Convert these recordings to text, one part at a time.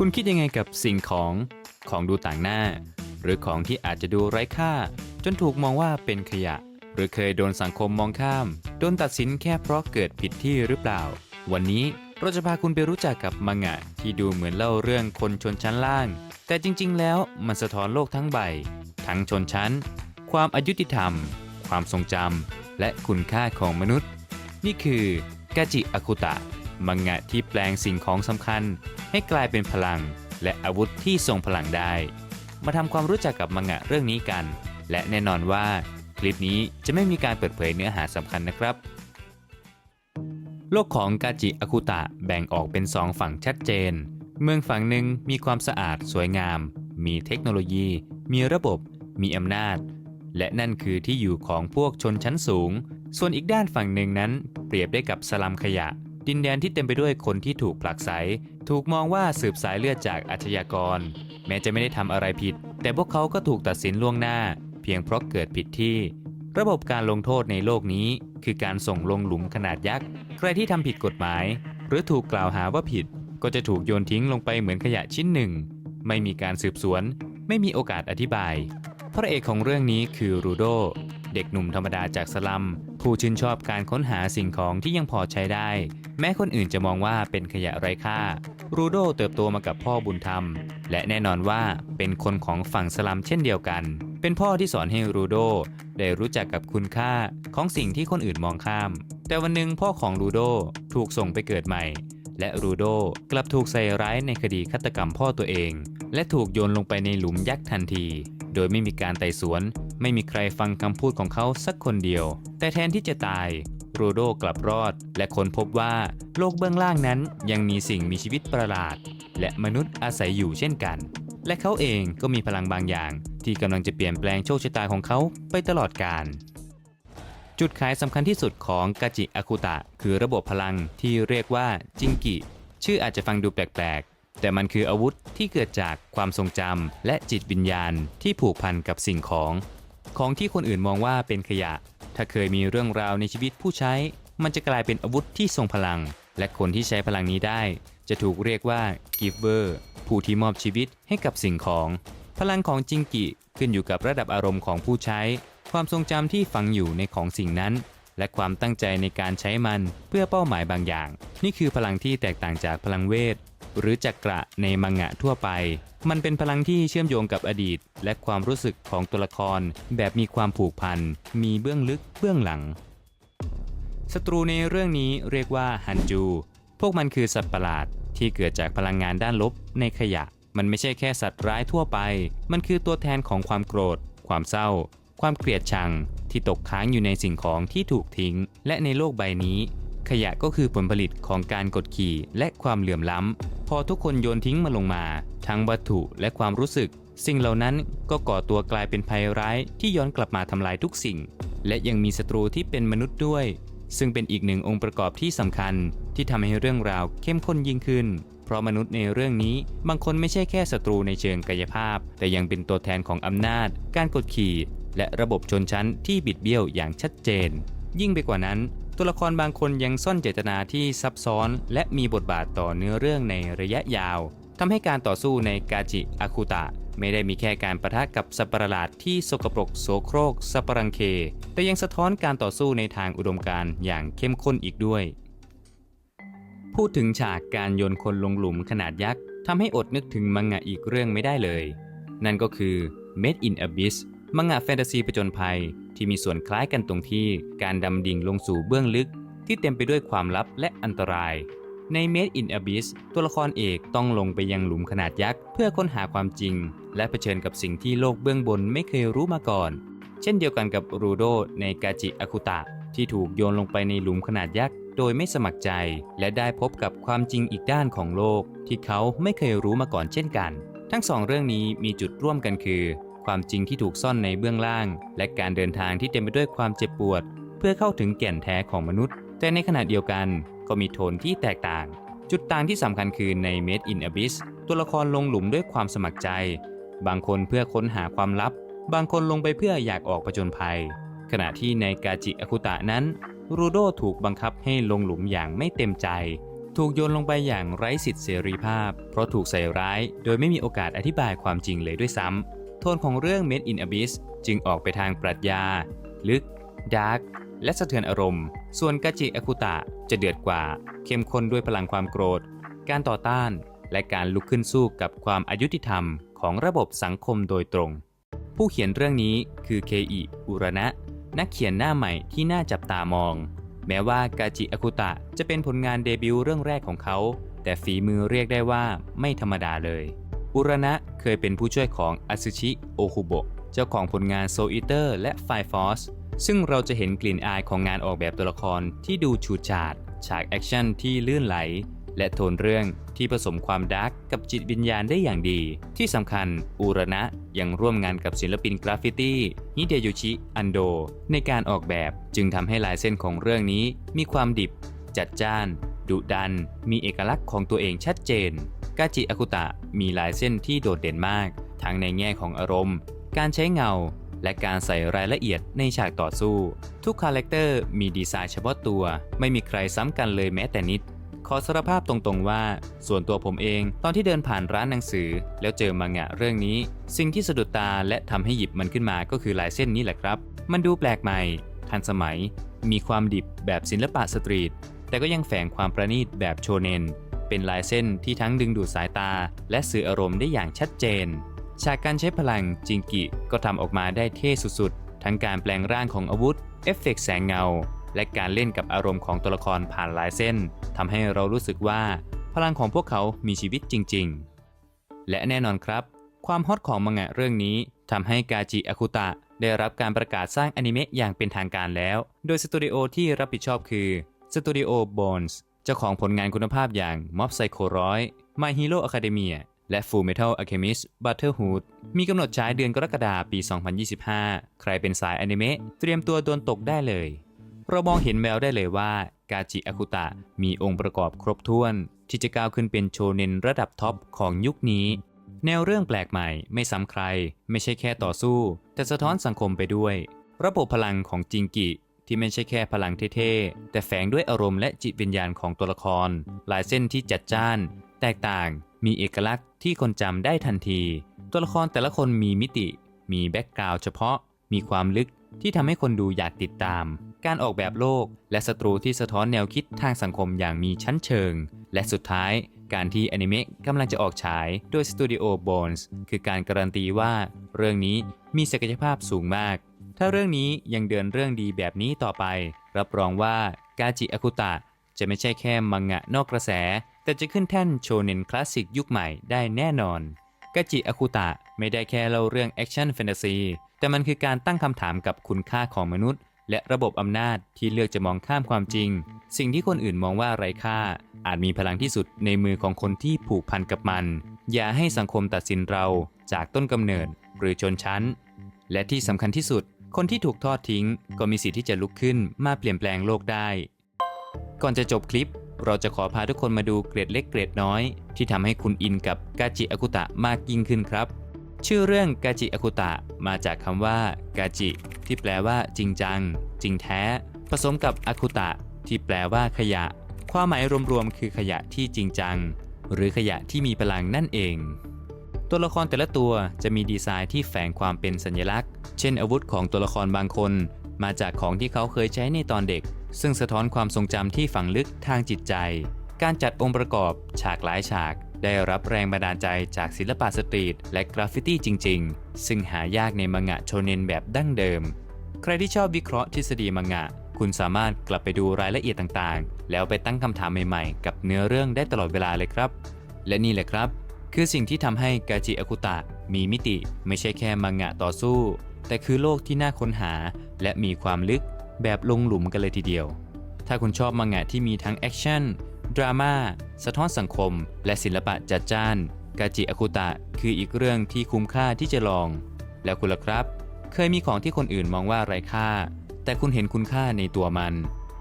คุณคิดยังไงกับสิ่งของของดูต่างหน้า หรือของที่อาจจะดูไร้ค่า จนถูกมองว่าเป็นขยะ หรือเคยโดนสังคมมองข้าม โดนตัดสินแค่เพราะเกิดผิดที่หรือเปล่า วันนี้เราจะพาคุณไปรู้จักกับมังงะที่ดูเหมือนเล่าเรื่องคนชนชั้นล่าง แต่จริง ๆ แล้วมันสะท้อนโลกทั้งใบ ทั้งชนชั้น ความอายุติธรรม ความทรงจำและคุณค่าของมนุษย์ นี่คือกาจิอากุตะ มังงะที่แปลงสิ่งของสำคัญ ให้กลายเป็นพลัง และอาวุธที่ทรงพลังได้ มาทำความรู้จักกับมังงะเรื่องนี้กัน และแน่นอนว่า คลิปนี้จะไม่มีการเปิดเผยเนื้อหาสำคัญนะครับ โลกของกาจิอากุตะแบ่งออกเป็นสองฝั่งชัดเจน เมืองฝั่งหนึ่งมีความสะอาดสวยงาม มีเทคโนโลยี มีระบบ มีอำนาจ และนั่นคือที่อยู่ของพวกชนชั้นสูง ส่วนอีกด้านฝั่งหนึ่งนั้น เปรียบได้กับสลัมขยะ ดินแดนที่เต็มไปด้วยคนที่ถูกผลักไส ถูกมองว่าสืบสายเลือดจากอาชญากร แม้จะไม่ได้ทำอะไรผิด แต่พวกเขาก็ถูกตัดสินล่วงหน้า เพียงเพราะเกิดผิดที่ ระบบการลงโทษในโลกนี้ คือการส่งลงหลุมขนาดยักษ์ ใครที่ทำผิดกฎหมาย หรือถูกกล่าวหาว่าผิด ก็จะถูกโยนทิ้งลงไปเหมือนขยะชิ้นหนึ่ง ไม่มีการสืบสวน ไม่มีโอกาสอธิบาย พระเอกของเรื่องนี้คือรูโด เด็กหนุ่มธรรมดาจากสลัม ผู้ชื่นชอบการค้นหาสิ่งของที่ยังพอใช้ได้ แม้คนอื่นจะมองว่าเป็นขยะไร้ค่า รูโดเติบโตมากับพ่อบุญธรรม และแน่นอนว่าเป็นคนของฝั่งสลัมเช่นเดียวกัน เป็นพ่อที่สอนให้รูโดได้รู้จักกับคุณค่าของสิ่งที่คนอื่นมองข้าม แต่วันหนึ่งพ่อของรูโดถูกส่งไปเกิดใหม่ และรูโดกลับถูกใส่ร้ายในคดีฆาตกรรมพ่อตัวเอง และถูกโยนลงไปในหลุมยักษ์ทันที โดยไม่มีการไต่สวน ไม่มีใครฟังคำพูดของเขาสักคนเดียว แต่แทนที่จะตายรูโดกลับรอด และค้นพบว่าโลกเบื้องล่างนั้นยังมีสิ่งมีชีวิตประหลาด และมนุษย์อาศัยอยู่เช่นกัน และเขาเองก็มีพลังบางอย่าง ที่กำลังจะเปลี่ยนแปลงโชคชะตาของเขาไปตลอดกาลจุดขายสำคัญที่สุดของกาจิอากุตะ คือระบบพลังที่เรียกว่าจิงกิ ชื่ออาจจะฟังดูแปลกๆ แต่มันคืออาวุธที่เกิดจากความทรงจำและจิตวิญญาณที่ผูกพันกับสิ่งของ ของที่คนอื่นมองว่าเป็นขยะ ถ้าเคยมีเรื่องราวในชีวิตผู้ใช้ มันจะกลายเป็นอาวุธที่ทรงพลัง และคนที่ใช้พลังนี้ได้ จะถูกเรียกว่า giver ผู้ที่มอบชีวิตให้กับสิ่งของ พลังของจิงกิขึ้นอยู่กับระดับอารมณ์ของผู้ใช้ ความทรงจำที่ฝังอยู่ในของสิ่งนั้น และความตั้งใจในการใช้มันเพื่อเป้าหมายบางอย่าง นี่คือพลังที่แตกต่างจากพลังเวท หรือจักระในมังงะทั่วไป มันเป็นพลังที่เชื่อมโยงกับอดีต และความรู้สึกของตัวละคร แบบมีความผูกพัน มีเบื้องลึกเบื้องหลัง ศัตรูในเรื่องนี้เรียกว่าฮันจู พวกมันคือสัตว์ประหลาดที่เกิดจากพลังงานด้านลบในขยะ มันไม่ใช่แค่สัตว์ร้ายทั่วไป มันคือตัวแทนของความโกรธ ความเศร้า ความเกลียดชัง ที่ตกค้างอยู่ในสิ่งของที่ถูกทิ้ง และในโลกใบนี้ ขยะก็คือผลผลิตของการกดขี่และความเหลื่อมล้ำ พอทุกคนโยนทิ้งมันลงมา ทั้งวัตถุและความรู้สึก สิ่งเหล่านั้นก็ก่อตัวกลายเป็นภัยร้ายที่ย้อนกลับมาทำลายทุกสิ่ง และยังมีศัตรูที่เป็นมนุษย์ด้วย ซึ่งเป็นอีกหนึ่งองค์ประกอบที่สำคัญ ที่ทำให้เรื่องราวเข้มข้นยิ่งขึ้น เพราะมนุษย์ในเรื่องนี้ บางคนไม่ใช่แค่ศัตรูในเชิงกายภาพ แต่ยังเป็นตัวแทนของอำนาจ การกดขี่ และระบบชนชั้นที่บิดเบี้ยวอย่างชัดเจน ยิ่งไปกว่านั้น ตัวละครบางคนยังซ่อนเจตนาที่ซับซ้อน และมีบทบาทต่อเนื้อเรื่องในระยะยาวทำให้การต่อสู้ในกาจิอาคุตะ ไม่ได้มีแค่การประทะกับสัตว์ประหลาดที่สกปรกโสโครกสัตว์ปรังเค แต่ยังสะท้อนการต่อสู้ในทางอุดมการณ์อย่างเข้มข้นอีกด้วย พูดถึงฉากการโยนคนลงหลุมขนาดยักษ์ทำให้อดนึกถึงมังงะอีกเรื่องไม่ได้เลย นั่นก็คือ Made in Abyss มังงะแฟนตาซีผจญภัยที่มีส่วนคล้ายกันตรงที่การดำดิ่งลงสู่เบื้องลึก ที่เต็มไปด้วยความลับและอันตราย ใน Made in Abyss ตัวละครเอกต้องลงไปยังหลุมขนาดยักษ์ เพื่อค้นหาความจริง และเผชิญกับสิ่งที่โลกเบื้องบนไม่เคยรู้มาก่อน เช่นเดียวกันกับรูโดในกาจิอาคุตะ ที่ถูกโยนลงไปในหลุมขนาดยักษ์โดยไม่สมัครใจ และได้พบกับความจริงอีกด้านของโลก ที่เขาไม่เคยรู้มาก่อนเช่นกัน ทั้งสองเรื่องนี้มีจุดร่วมกันคือ ความจริงที่ถูกซ่อนในเบื้องล่าง และการเดินทางที่เต็มไปด้วยความเจ็บปวด เพื่อเข้าถึงแก่นแท้ของมนุษย์ แต่ในขณะเดียวกันก็มีโทนที่แตกต่าง จุดต่างที่สำคัญคือใน Made in Abyss ตัวละครลงหลุมด้วยความสมัครใจ บางคนเพื่อค้นหาความลับ บางคนลงไปเพื่ออยากออกประจนภัย ขณะที่ในกาจิอาคุตะนั้น รูโดถูกบังคับให้ลงหลุมอย่างไม่เต็มใจ ถูกโยนลงไปอย่างไร้สิทธิเสรีภาพ เพราะถูกใส่ร้าย โดยไม่มีโอกาสอธิบายความจริงเลยด้วยซ้ำ โทนของเรื่อง Made in Abyss จึงออกไปทางปรัชญา ลึก ดาร์ก และสะเทือนอารมณ์ ส่วนกาจิอากุตะจะเดือดกว่า เข้มข้นด้วยพลังความโกรธ การต่อต้าน และการลุกขึ้นสู้กับความอายุติธรรมของระบบสังคมโดยตรง ผู้เขียนเรื่องนี้คือเคอิอุระนะ นักเขียนหน้าใหม่ที่น่าจับตามอง แม้ว่ากาจิอากุตะจะเป็นผลงานเดบิวต์เรื่องแรกของเขา แต่ฝีมือเรียกได้ว่าไม่ธรรมดาเลย อุระนะเคยเป็นผู้ช่วยของอาซึชิโอคุโบะเจ้าของผลงานโซอิเตอร์และไฟฟอสซึ่งเราจะเห็นกลิ่นอายของงานออกแบบตัวละครที่ดูฉูดฉาด ฉากแอคชั่นที่ลื่นไหล และโทนเรื่องที่ผสมความดาร์กกับจิตวิญญาณได้อย่างดี ที่สำคัญอุระนะยังร่วมงานกับศิลปินกราฟฟิตี้ฮิเดยุชิอันโด ในการออกแบบจึงทำให้ลายเส้นของเรื่องนี้มีความดิบ จัดจ้าน ดุดัน มีเอกลักษณ์ของตัวเองชัดเจน กาจิอากุตะมีลายเส้นที่โดดเด่นมาก ทั้งในแง่ของอารมณ์ การใช้เงา และการใส่รายละเอียดในฉากต่อสู้ ทุกคาแรคเตอร์มีดีไซน์เฉพาะตัว ไม่มีใครซ้ำกันเลยแม้แต่นิด ขอสารภาพตรงๆว่า ส่วนตัวผมเองตอนที่เดินผ่านร้านหนังสือ แล้วเจอมังงะเรื่องนี้ สิ่งที่สะดุดตาและทำให้หยิบมันขึ้นมาก็คือลายเส้นนี้แหละครับ มันดูแปลกใหม่ ทันสมัย มีความดิบแบบศิลปะสตรีทแต่ก็ยังแฝงความประณีตแบบโชเนน เป็นลายเส้นที่ทั้งดึงดูดสายตา และสื่ออารมณ์ได้อย่างชัดเจน ฉากการใช้พลังจิงกิก็ทำออกมาได้เท่สุดๆ ทั้งการแปลงร่างของอาวุธ เอฟเฟกต์แสงเงา และการเล่นกับอารมณ์ของตัวละครผ่านลายเส้นทำให้เรารู้สึกว่า พลังของพวกเขามีชีวิตจริง ๆ และแน่นอนครับ ความฮอตของมังงะเรื่องนี้ทำให้กาจิอาคุตะได้รับการประกาศสร้างอนิเมะอย่างเป็นทางการแล้ว โดยสตูดิโอที่รับผิดชอบคือสตูดิโอ Bones เจ้าของผลงานคุณภาพอย่าง Mob Psycho 100 My Hero Academia และ Full Metal Alchemist Brotherhood มีกำหนดฉายเดือนกรกฎาคมปี 2025 ใครเป็นสายอนิเมะเตรียมตัวโดนตกได้เลย เรามองเห็นแววได้เลยว่ากาจิอากุตะมีองค์ประกอบครบถ้วน ที่จะก้าวขึ้นเป็นโชเนนระดับท็อปของยุคนี้ แนวเรื่องแปลกใหม่ไม่ซ้ำใคร ไม่ใช่แค่ต่อสู้ แต่สะท้อนสังคมไปด้วย ระบบพลังของจิงกิ ที่ไม่ใช่แค่พลังเท่ๆ แต่แฝงด้วยอารมณ์และจิตวิญญาณของตัวละคร ลายเส้นที่จัดจ้าน แตกต่าง มีเอกลักษณ์ที่คนจำได้ทันที ตัวละครแต่ละคนมีมิติ มีแบ็กกราวด์เฉพาะ มีความลึกที่ทำให้คนดูอยากติดตาม การออกแบบโลก และศัตรูที่สะท้อนแนวคิดทางสังคมอย่างมีชั้นเชิง และสุดท้ายการที่อนิเมะกำลังจะออกฉายโดยสตูดิโอ Bones คือการการันตีว่า เรื่องนี้มีศักยภาพสูงมาก ถ้าเรื่องนี้ยังเดินเรื่องดีแบบนี้ต่อไป รับรองว่ากาจิอากุตะจะไม่ใช่แค่มังงะนอกกระแส แต่จะขึ้นแท่นโชเนนคลาสสิกยุคใหม่ได้แน่นอนกาจิอากุตะไม่ได้แค่เล่าเรื่องแอคชั่นแฟนตาซีแต่มันคือการตั้งคำถามกับคุณค่าของมนุษย์ และระบบอำนาจที่เลือกจะมองข้ามความจริง สิ่งที่คนอื่นมองว่าไร้ค่า อาจมีพลังที่สุดในมือของคนที่ผูกพันกับมัน อย่าให้สังคมตัดสินเราจากต้นกำเนิดหรือชนชั้น และที่สำคัญที่สุด คนที่ถูกทอดทิ้ง ก็มีสิทธิ์ที่จะลุกขึ้นมาเปลี่ยนแปลงโลกได้ ก่อนจะจบคลิป เราจะขอพาทุกคนมาดูเกรดเล็กเกรดน้อย ที่ทำให้คุณอินกับกาจิอากุตะมากยิ่งขึ้นครับ ชื่อเรื่องกาจิอากุตะมาจากคำว่ากาจิ ที่แปลว่า จริงจัง จริงแท้ ผสมกับอากุตะ ที่แปลว่าขยะ ความหมายรวมๆคือขยะที่จริงจัง หรือขยะที่มีพลังนั่นเอง ตัวละครแต่ละตัวจะมีดีไซน์ที่แฝงความเป็นสัญลักษณ์ เช่น อาวุธของตัวละครบางคน มาจากของที่เขาเคยใช้ในตอนเด็ก ซึ่งสะท้อนความทรงจำที่ฝังลึกทางจิตใจ การจัดองค์ประกอบฉากหลายฉาก ได้รับแรงบันดาลใจจากศิลปะสตรีทและกราฟฟิตี้จริง ๆ ซึ่งหายากในมังงะโชเนนแบบดั้งเดิม ใครที่ชอบวิเคราะห์ทฤษฎีมังงะ คุณสามารถกลับไปดูรายละเอียดต่างๆ แล้วไปตั้งคำถามใหม่ๆ กับเนื้อเรื่องได้ตลอดเวลาเลยครับ และนี่แหละครับ คือสิ่งที่ทำให้กาจิอากุตะมีมิติไม่ใช่แค่มังงะต่อสู้ แต่คือโลกที่น่าค้นหา และมีความลึกแบบลงหลุมกันเลยทีเดียว ถ้าคุณชอบมังงะที่มีทั้งแอคชั่น ดราม่าสะท้อนสังคม และศิลปะจัดจ้าน กาจิอากุตะคืออีกเรื่องที่คุ้มค่าที่จะลอง แล้วคุณล่ะครับ เคยมีของที่คนอื่นมองว่าไร้ค่า แต่คุณเห็นคุณค่าในตัวมัน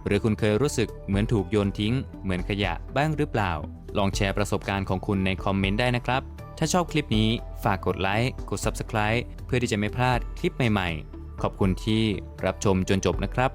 หรือคุณเคยรู้สึกเหมือนถูกโยนทิ้ง เหมือนขยะบ้างหรือเปล่า ลองแชร์ประสบการณ์ของคุณในคอมเมนต์ได้นะครับ ถ้าชอบคลิปนี้ฝากกดไลค์กด Subscribe เพื่อที่จะไม่พลาดคลิปใหม่ๆ ขอบคุณที่รับชมจนจบนะครับ